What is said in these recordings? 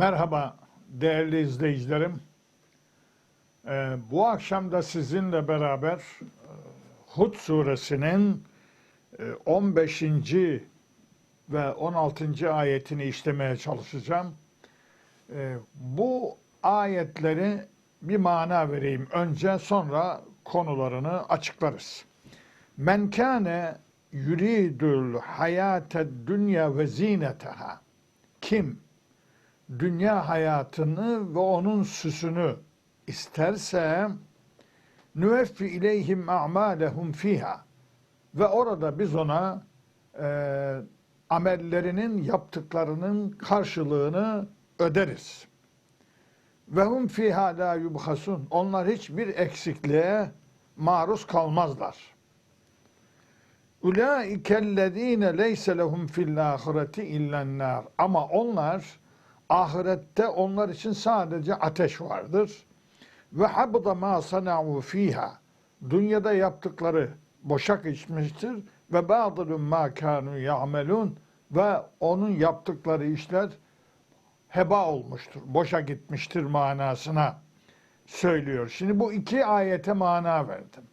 Merhaba değerli izleyicilerim. Ee, bu akşam da sizinle beraber e, Hud suresinin e, 15. ve 16. ayetini işlemeye çalışacağım. Ee, bu ayetleri bir mana vereyim önce sonra konularını açıklarız. Men kâne yuridul hayâted dünya ve zîneteha. Kim dünya hayatını ve onun süsünü isterse nüveffi ileyhim a'malehum fiha ve orada biz ona e, amellerinin yaptıklarının karşılığını öderiz. Ve hum fiha la yubhasun. Onlar hiçbir eksikliğe maruz kalmazlar. Ulaikellezine leyse lehum fil ahireti illen nar. Ama onlar ahirette onlar için sadece ateş vardır. Ve habda ma sana'u fiha. Dünyada yaptıkları boşa geçmiştir ve ba'dilun ma kanu ya'melun ve onun yaptıkları işler heba olmuştur, boşa gitmiştir manasına söylüyor. Şimdi bu iki ayete mana verdim.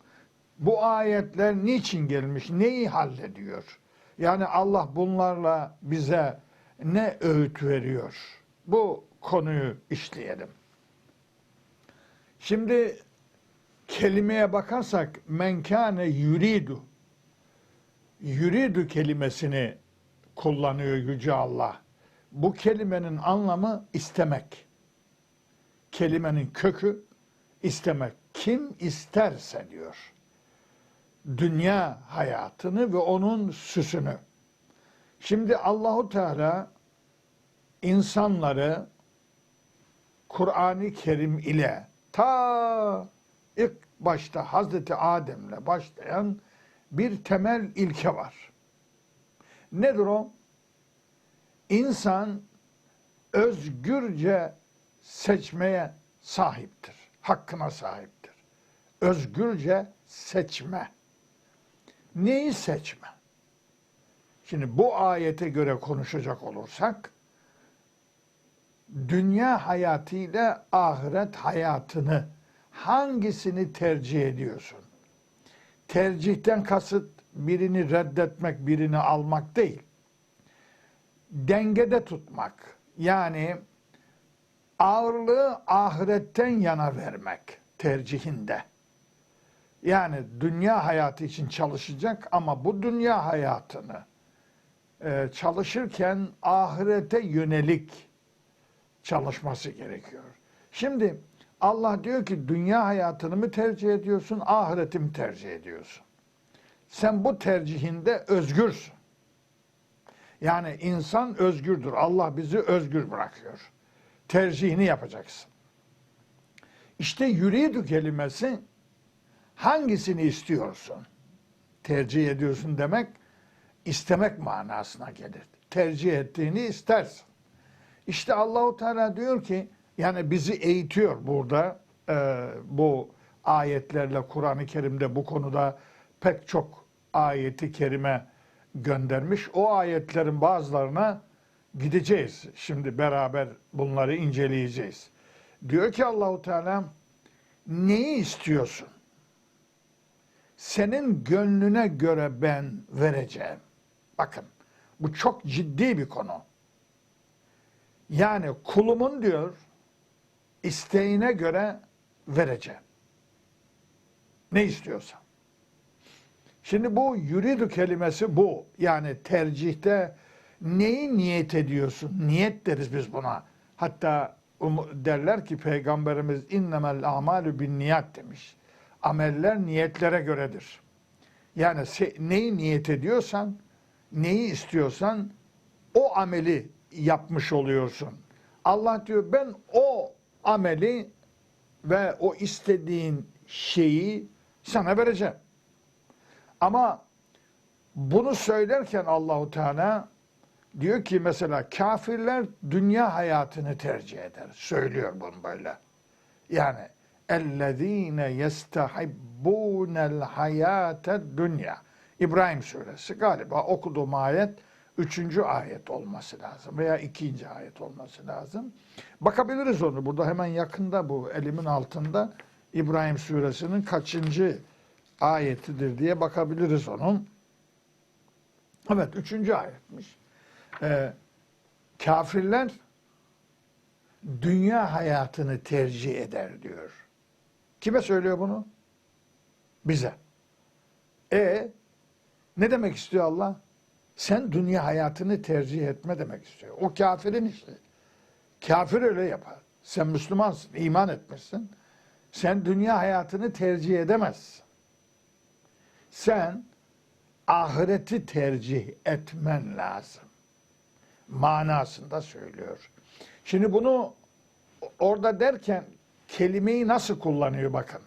Bu ayetler niçin gelmiş, neyi hallediyor? Yani Allah bunlarla bize ne öğüt veriyor? Bu konuyu işleyelim. Şimdi kelimeye bakarsak menkane yuridu yuridu kelimesini kullanıyor Yüce Allah. Bu kelimenin anlamı istemek. Kelimenin kökü istemek. Kim isterse diyor. Dünya hayatını ve onun süsünü. Şimdi Allahu Teala insanları Kur'an-ı Kerim ile ta ilk başta Hazreti Adem'le başlayan bir temel ilke var. Nedir o? İnsan özgürce seçmeye sahiptir. Hakkına sahiptir. Özgürce seçme. Neyi seçme? Şimdi bu ayete göre konuşacak olursak dünya hayatıyla ahiret hayatını hangisini tercih ediyorsun? Tercihten kasıt birini reddetmek, birini almak değil. Dengede tutmak. Yani ağırlığı ahiretten yana vermek tercihinde. Yani dünya hayatı için çalışacak ama bu dünya hayatını e, çalışırken ahirete yönelik çalışması gerekiyor. Şimdi Allah diyor ki dünya hayatını mı tercih ediyorsun, ahireti mi tercih ediyorsun? Sen bu tercihinde özgürsün. Yani insan özgürdür. Allah bizi özgür bırakıyor. Tercihini yapacaksın. İşte yuridu kelimesi hangisini istiyorsun? Tercih ediyorsun demek istemek manasına gelir. Tercih ettiğini istersin. İşte Allahu Teala diyor ki yani bizi eğitiyor burada e, bu ayetlerle Kur'an-ı Kerim'de bu konuda pek çok ayeti kerime göndermiş. O ayetlerin bazılarına gideceğiz. Şimdi beraber bunları inceleyeceğiz. Diyor ki Allahu Teala neyi istiyorsun? Senin gönlüne göre ben vereceğim. Bakın bu çok ciddi bir konu. Yani kulumun diyor isteğine göre vereceğim. Ne istiyorsan. Şimdi bu yuridu kelimesi bu. Yani tercihte neyi niyet ediyorsun? Niyet deriz biz buna. Hatta derler ki Peygamberimiz innemel amalu bin niyat demiş. Ameller niyetlere göredir. Yani neyi niyet ediyorsan, neyi istiyorsan o ameli yapmış oluyorsun. Allah diyor ben o ameli ve o istediğin şeyi sana vereceğim. Ama bunu söylerken Allahu Teala diyor ki mesela kafirler dünya hayatını tercih eder. Söylüyor bunu böyle. Yani ellezine yestahibbunel hayate dünya. İbrahim suresi galiba okuduğum ayet üçüncü ayet olması lazım veya ikinci ayet olması lazım. Bakabiliriz onu. Burada hemen yakında bu elimin altında İbrahim suresinin kaçıncı ayetidir diye bakabiliriz onun. Evet üçüncü ayetmiş. Ee, kafirler dünya hayatını tercih eder diyor. Kime söylüyor bunu? Bize. E ne demek istiyor Allah? Sen dünya hayatını tercih etme demek istiyor. O kafirin işi. Kafir öyle yapar. Sen Müslümansın, iman etmişsin. Sen dünya hayatını tercih edemezsin. Sen ahireti tercih etmen lazım. Manasında söylüyor. Şimdi bunu orada derken kelimeyi nasıl kullanıyor bakın.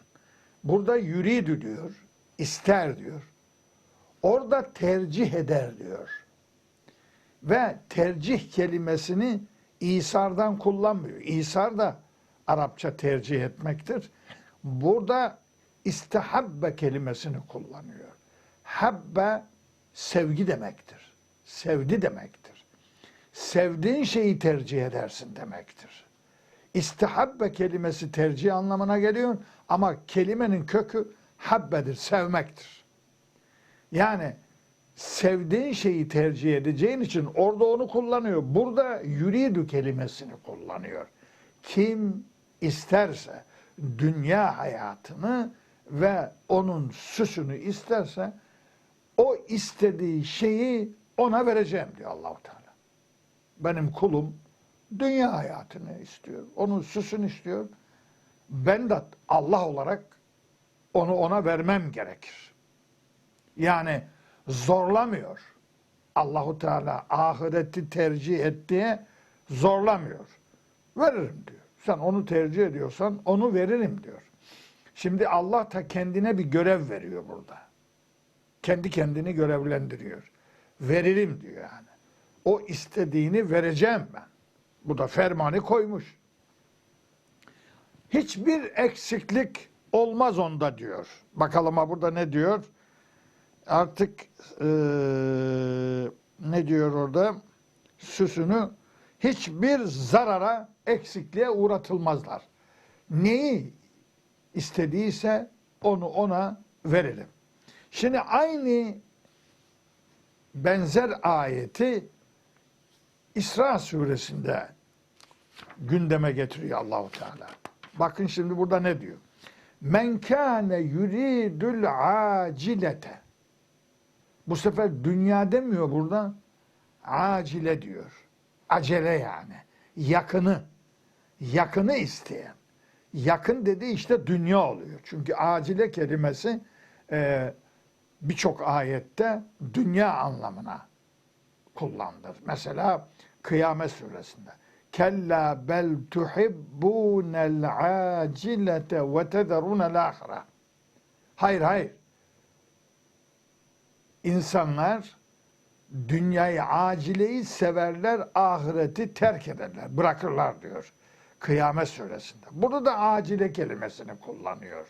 Burada yürüdü diyor, ister diyor. Orada tercih eder diyor. Ve tercih kelimesini İsar'dan kullanmıyor. İsar da Arapça tercih etmektir. Burada istihabbe kelimesini kullanıyor. Habbe sevgi demektir. Sevdi demektir. Sevdiğin şeyi tercih edersin demektir. İstihabbe kelimesi tercih anlamına geliyor ama kelimenin kökü habbedir, sevmektir. Yani sevdiğin şeyi tercih edeceğin için orada onu kullanıyor. Burada yuridu kelimesini kullanıyor. Kim isterse dünya hayatını ve onun süsünü isterse o istediği şeyi ona vereceğim diyor Allahu Teala. Benim kulum dünya hayatını istiyor. Onun süsünü istiyor. Ben de Allah olarak onu ona vermem gerekir. Yani zorlamıyor. Allahu Teala ahireti tercih et diye zorlamıyor. Veririm diyor. Sen onu tercih ediyorsan onu veririm diyor. Şimdi Allah da kendine bir görev veriyor burada. Kendi kendini görevlendiriyor. Veririm diyor yani. O istediğini vereceğim ben. Bu da fermanı koymuş. Hiçbir eksiklik olmaz onda diyor. Bakalım ha burada ne diyor? Artık eee, ne diyor orada? Süsünü hiçbir zarara, eksikliğe uğratılmazlar. Neyi istediyse onu ona verelim. Şimdi aynı benzer ayeti İsra suresinde gündeme getiriyor Allahu Teala. Bakın şimdi burada ne diyor? Men kâne yuridul acilete. Bu sefer dünya demiyor burada. Acile diyor. Acele yani. Yakını. Yakını isteyen. Yakın dedi işte dünya oluyor. Çünkü acile kelimesi e, birçok ayette dünya anlamına kullanılır. Mesela Kıyamet suresinde. Kella bel tuhibbunel acilete ve tederunel ahire. Hayır hayır. İnsanlar dünyayı acileyi severler, ahireti terk ederler, bırakırlar diyor. Kıyamet suresinde. Burada da acile kelimesini kullanıyor.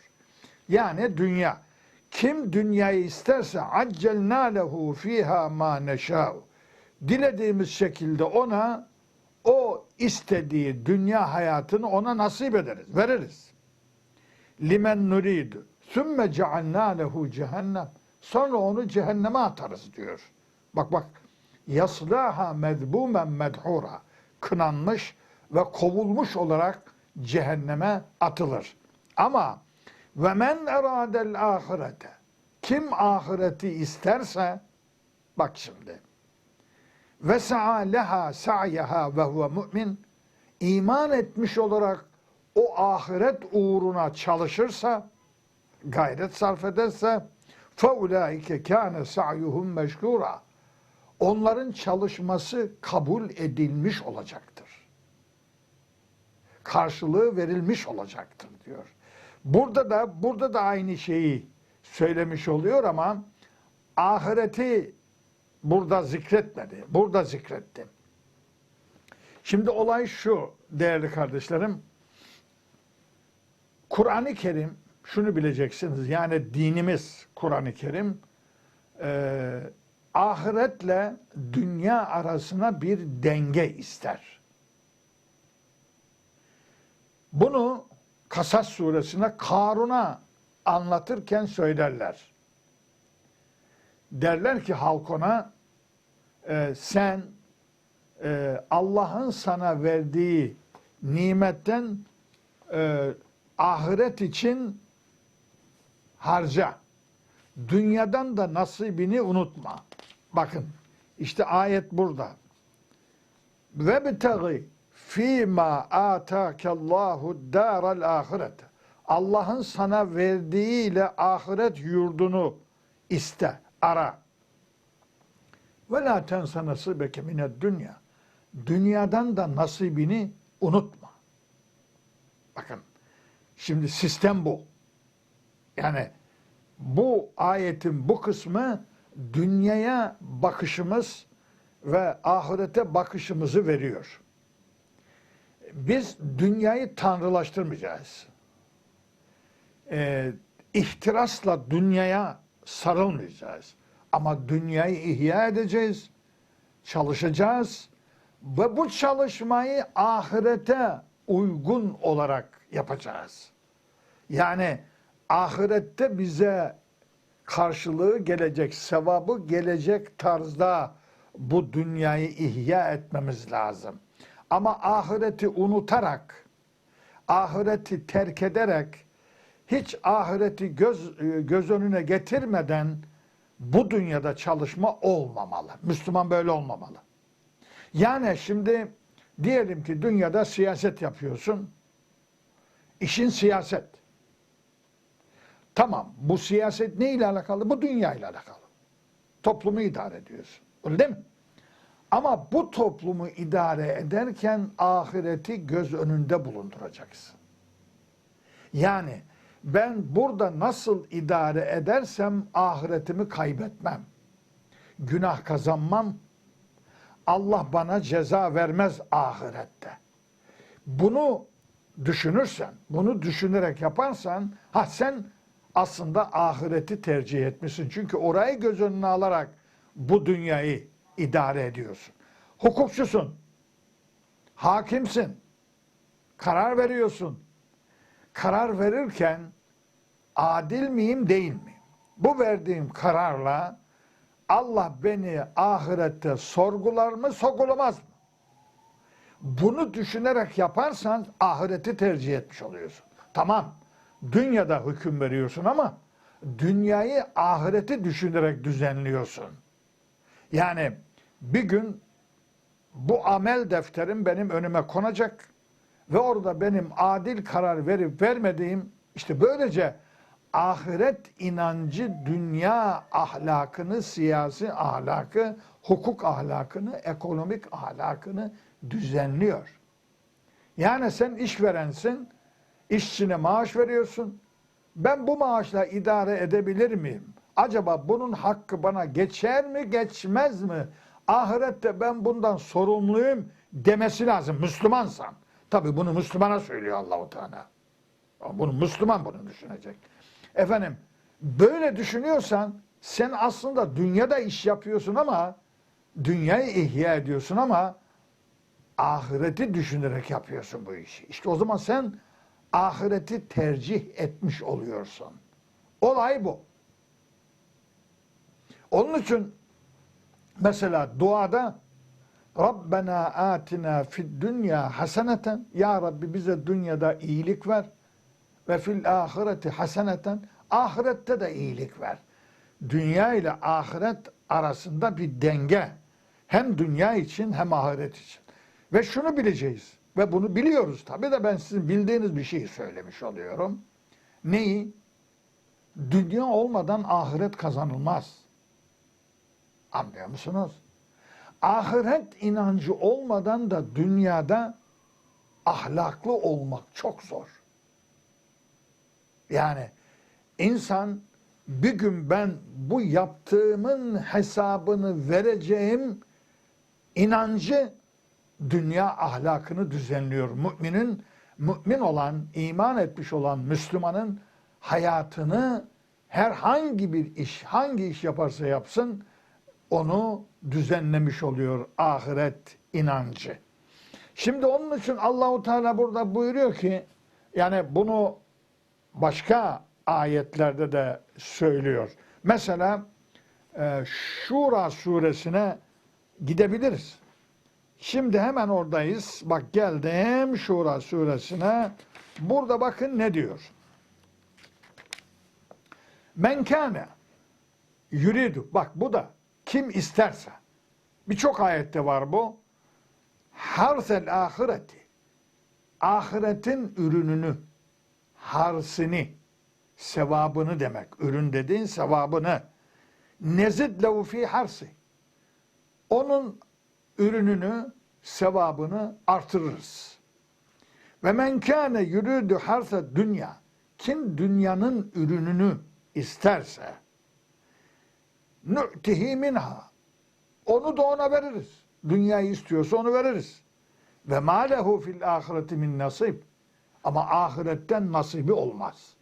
Yani dünya. Kim dünyayı isterse accelna lehu fiha ma neşâ'u. Dilediğimiz şekilde ona o istediği dünya hayatını ona nasip ederiz, veririz. Limen nuridu. Sümme cealna lehu cehennem. Sonra onu cehenneme atarız diyor. Bak bak. Yaslaha medbumen medhura. Kınanmış ve kovulmuş olarak cehenneme atılır. Ama ve men eradel ahirete. Kim ahireti isterse bak şimdi. Ve sa'a leha sa'yaha ve huve mu'min. iman etmiş olarak o ahiret uğruna çalışırsa, gayret sarf ederse فَاُولَٰئِكَ كَانَ سَعْيُهُمْ مَشْكُورًا Onların çalışması kabul edilmiş olacaktır. Karşılığı verilmiş olacaktır diyor. Burada da burada da aynı şeyi söylemiş oluyor ama ahireti burada zikretmedi. Burada zikretti. Şimdi olay şu değerli kardeşlerim. Kur'an-ı Kerim şunu bileceksiniz. Yani dinimiz Kur'an-ı Kerim e, ah ahiretle dünya arasına bir denge ister. Bunu Kasas suresine Karun'a anlatırken söylerler. Derler ki halk ona e, sen e, Allah'ın sana verdiği nimetten e, ahiret için harca. Dünyadan da nasibini unutma. Bakın işte ayet burada. Ve bitagi fîmâ âtâkallâhu dâral ahiret. Allah'ın sana verdiğiyle ahiret yurdunu iste, ara. Ve la tensa nasibeke mined dünya. Dünyadan da nasibini unutma. Bakın şimdi sistem bu. Yani bu ayetin bu kısmı dünyaya bakışımız ve ahirete bakışımızı veriyor. Biz dünyayı tanrılaştırmayacağız. Ee, ihtirasla dünyaya sarılmayacağız. Ama dünyayı ihya edeceğiz, çalışacağız ve bu çalışmayı ahirete uygun olarak yapacağız. Yani ahirette bize karşılığı gelecek, sevabı gelecek tarzda bu dünyayı ihya etmemiz lazım. Ama ahireti unutarak, ahireti terk ederek, hiç ahireti göz, göz önüne getirmeden bu dünyada çalışma olmamalı. Müslüman böyle olmamalı. Yani şimdi diyelim ki dünyada siyaset yapıyorsun. İşin siyaset. Tamam bu siyaset ne ile alakalı? Bu dünya ile alakalı. Toplumu idare ediyorsun. Öyle değil mi? Ama bu toplumu idare ederken ahireti göz önünde bulunduracaksın. Yani ben burada nasıl idare edersem ahiretimi kaybetmem. Günah kazanmam. Allah bana ceza vermez ahirette. Bunu düşünürsen, bunu düşünerek yaparsan, ha sen aslında ahireti tercih etmişsin. Çünkü orayı göz önüne alarak bu dünyayı idare ediyorsun. Hukukçusun, hakimsin, karar veriyorsun. Karar verirken adil miyim değil miyim? Bu verdiğim kararla Allah beni ahirette sorgular mı, sorgulamaz mı? Bunu düşünerek yaparsan ahireti tercih etmiş oluyorsun. Tamam, dünyada hüküm veriyorsun ama dünyayı ahireti düşünerek düzenliyorsun. Yani bir gün bu amel defterim benim önüme konacak ve orada benim adil karar verip vermediğim işte böylece ahiret inancı dünya ahlakını, siyasi ahlakı, hukuk ahlakını, ekonomik ahlakını düzenliyor. Yani sen işverensin, işçine maaş veriyorsun. Ben bu maaşla idare edebilir miyim? Acaba bunun hakkı bana geçer mi, geçmez mi? Ahirette ben bundan sorumluyum demesi lazım Müslümansan. Tabi bunu Müslümana söylüyor Allahu Teala. Bunu Müslüman bunu düşünecek. Efendim böyle düşünüyorsan sen aslında dünyada iş yapıyorsun ama dünyayı ihya ediyorsun ama ahireti düşünerek yapıyorsun bu işi. İşte o zaman sen ahireti tercih etmiş oluyorsun. Olay bu. Onun için mesela duada Rabbena atina fid dünya haseneten Ya Rabbi bize dünyada iyilik ver ve fil ahireti haseneten ahirette de iyilik ver. Dünya ile ahiret arasında bir denge. Hem dünya için hem ahiret için. Ve şunu bileceğiz. Ve bunu biliyoruz tabi de ben sizin bildiğiniz bir şeyi söylemiş oluyorum. Neyi? Dünya olmadan ahiret kazanılmaz. Anlıyor musunuz? Ahiret inancı olmadan da dünyada ahlaklı olmak çok zor. Yani insan bir gün ben bu yaptığımın hesabını vereceğim inancı dünya ahlakını düzenliyor. Müminin, mümin olan, iman etmiş olan Müslümanın hayatını herhangi bir iş, hangi iş yaparsa yapsın onu düzenlemiş oluyor ahiret inancı. Şimdi onun için Allahu Teala burada buyuruyor ki yani bunu başka ayetlerde de söylüyor. Mesela e, Şura suresine gidebiliriz. Şimdi hemen oradayız. Bak geldim Şura suresine. Burada bakın ne diyor. Men kâne yuridu. Bak bu da kim isterse. Birçok ayette var bu. Harsel ahireti. Ahiretin ürününü, harsini, sevabını demek. Ürün dediğin sevabını. Nezid lehu fi harsi. Onun ürününü, sevabını artırırız. Ve men kâne yürüdü harsa dünya. Kim dünyanın ürününü isterse nu'tihi minha. Onu da ona veririz. Dünyayı istiyorsa onu veririz. Ve ma lehu fil ahireti min nasib. Ama ahiretten nasibi olmaz.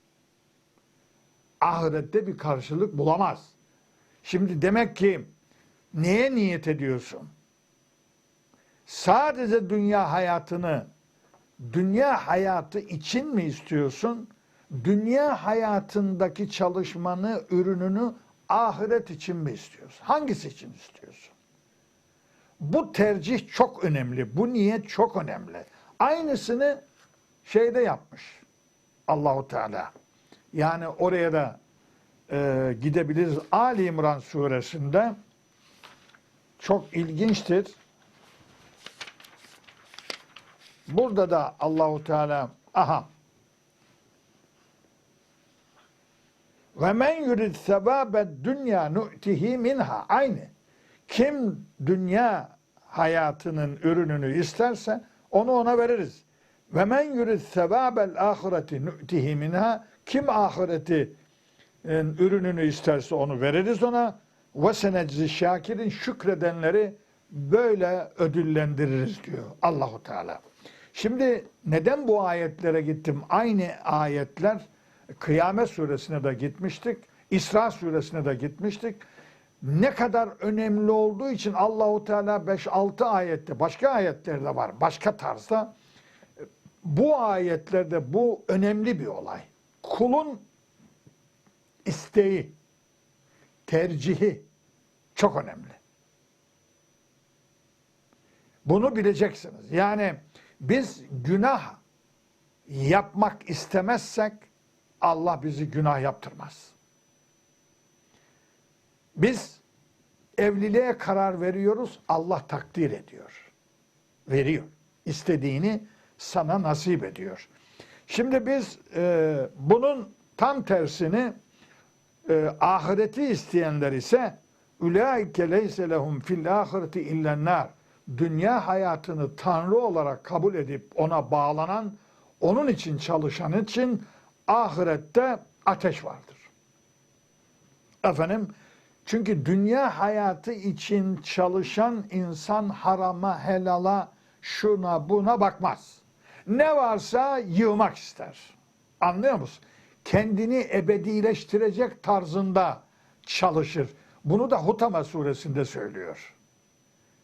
Ahirette bir karşılık bulamaz. Şimdi demek ki neye niyet ediyorsun? Sadece dünya hayatını dünya hayatı için mi istiyorsun? Dünya hayatındaki çalışmanı, ürününü ahiret için mi istiyorsun? Hangisi için istiyorsun? Bu tercih çok önemli. Bu niyet çok önemli. Aynısını şeyde yapmış Allahu Teala. Yani oraya da e, gidebiliriz. Ali İmran suresinde çok ilginçtir. Burada da Allahu Teala aha ve men yurid sebabed dünya nu'tihi minha aynı. Kim dünya hayatının ürününü isterse onu ona veririz. Ve men yurid sebabel ahireti nu'tihi minha kim ahireti e, ürününü isterse onu veririz ona. Ve seneczi şakirin şükredenleri böyle ödüllendiririz diyor Allahu Teala. Şimdi neden bu ayetlere gittim? Aynı ayetler Kıyamet suresine de gitmiştik. İsra suresine de gitmiştik. Ne kadar önemli olduğu için Allahu Teala 5-6 ayette, başka ayetlerde var, başka tarzda. Bu ayetlerde bu önemli bir olay. Kulun isteği, tercihi çok önemli. Bunu bileceksiniz. Yani biz günah yapmak istemezsek Allah bizi günah yaptırmaz. Biz evliliğe karar veriyoruz, Allah takdir ediyor. Veriyor. İstediğini sana nasip ediyor. Şimdi biz e, bunun tam tersini e, ahireti isteyenler ise ulaike leyse lehum fil ahireti illen nar. Dünya hayatını Tanrı olarak kabul edip ona bağlanan, onun için çalışan için ahirette ateş vardır. Efendim, çünkü dünya hayatı için çalışan insan harama, helala, şuna buna bakmaz. Ne varsa yığmak ister. Anlıyor musun? Kendini ebedileştirecek tarzında çalışır. Bunu da Hutama suresinde söylüyor.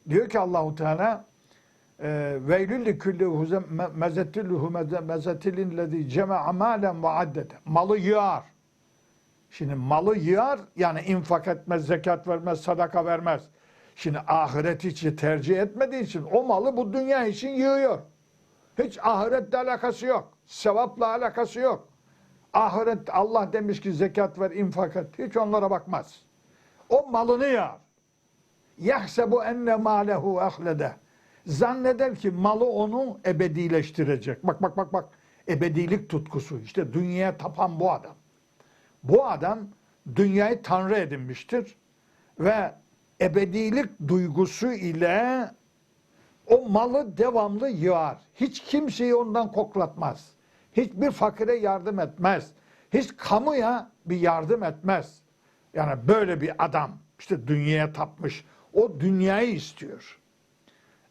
Diyor ki Allahu Teala veylül li kulli mezettilluhu mezetilin lezi cema'a malen ve addete. Malı yığar. Şimdi malı yığar yani infak etmez, zekat vermez, sadaka vermez. Şimdi ahiret için tercih etmediği için o malı bu dünya için yığıyor. Hiç ahiretle alakası yok. Sevapla alakası yok. Ahiret Allah demiş ki zekat ver, infak et. Hiç onlara bakmaz. O malını yağar. Yahsebu enne malehu ahlede. Zanneder ki malı onu ebedileştirecek. Bak bak bak bak. Ebedilik tutkusu. İşte dünyaya tapan bu adam. Bu adam dünyayı tanrı edinmiştir ve ebedilik duygusu ile o malı devamlı yığar. Hiç kimseyi ondan koklatmaz. Hiçbir fakire yardım etmez. Hiç kamuya bir yardım etmez. Yani böyle bir adam işte dünyaya tapmış. O dünyayı istiyor.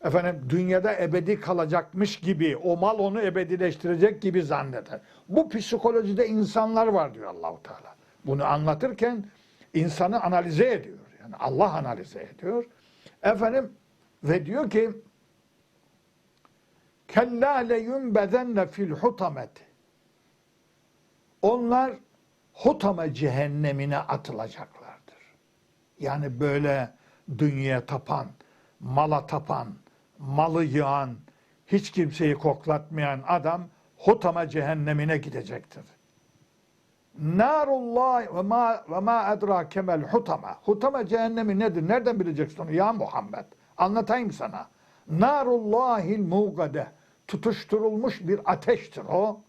Efendim dünyada ebedi kalacakmış gibi, o mal onu ebedileştirecek gibi zanneder. Bu psikolojide insanlar var diyor Allahu Teala. Bunu anlatırken insanı analize ediyor. Yani Allah analize ediyor. Efendim ve diyor ki Kella leyunbedenne fil hutameti. Onlar hutama cehennemine atılacaklardır. Yani böyle dünyaya tapan, mala tapan, malı yığan, hiç kimseyi koklatmayan adam hutama cehennemine gidecektir. Narullah ve ma ve ma edrake mel hutama. Hutama cehennemi nedir? Nereden bileceksin onu ya Muhammed? Anlatayım sana. Narullahil mugade. Tutuşturulmuş bir ateştir o.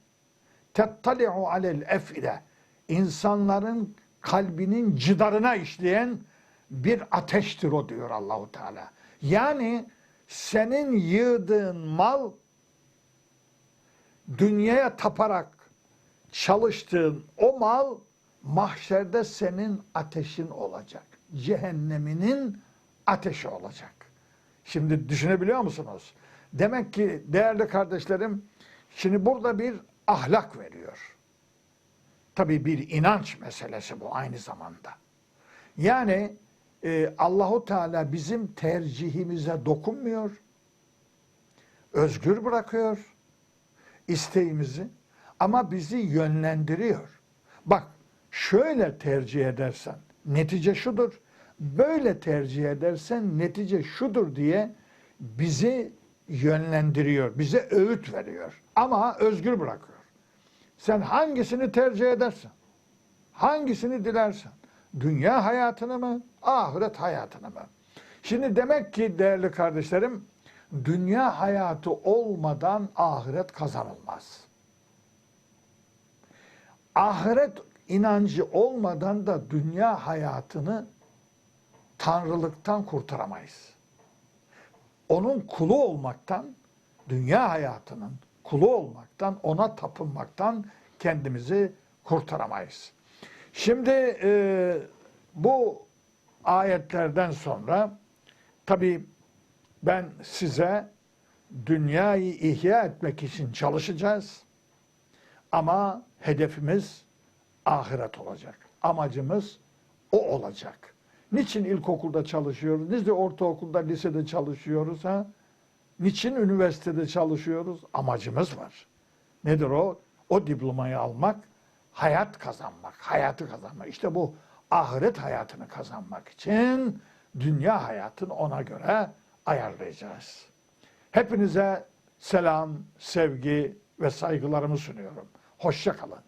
Tettali'u alel efide. İnsanların kalbinin cidarına işleyen bir ateştir o diyor Allahu Teala. Yani senin yığdığın mal dünyaya taparak çalıştığın o mal mahşerde senin ateşin olacak. Cehenneminin ateşi olacak. Şimdi düşünebiliyor musunuz? Demek ki değerli kardeşlerim şimdi burada bir ahlak veriyor. Tabii bir inanç meselesi bu aynı zamanda. Yani e, Allahu Teala bizim tercihimize dokunmuyor. Özgür bırakıyor isteğimizi ama bizi yönlendiriyor. Bak şöyle tercih edersen netice şudur. Böyle tercih edersen netice şudur diye bizi yönlendiriyor. Bize öğüt veriyor. Ama özgür bırakıyor. Sen hangisini tercih edersen, hangisini dilersen, dünya hayatını mı, ahiret hayatını mı? Şimdi demek ki değerli kardeşlerim, dünya hayatı olmadan ahiret kazanılmaz. Ahiret inancı olmadan da dünya hayatını tanrılıktan kurtaramayız. Onun kulu olmaktan, dünya hayatının kulu olmaktan, ona tapınmaktan kendimizi kurtaramayız. Şimdi e, bu ayetlerden sonra tabi ben size dünyayı ihya etmek için çalışacağız. Ama hedefimiz ahiret olacak. Amacımız o olacak. Niçin ilkokulda çalışıyoruz? Niçin ortaokulda, lisede çalışıyoruz? Ha? Niçin üniversitede çalışıyoruz? Amacımız var. Nedir o? O diplomayı almak, hayat kazanmak, hayatı kazanmak. İşte bu ahiret hayatını kazanmak için dünya hayatını ona göre ayarlayacağız. Hepinize selam, sevgi ve saygılarımı sunuyorum. Hoşça kalın.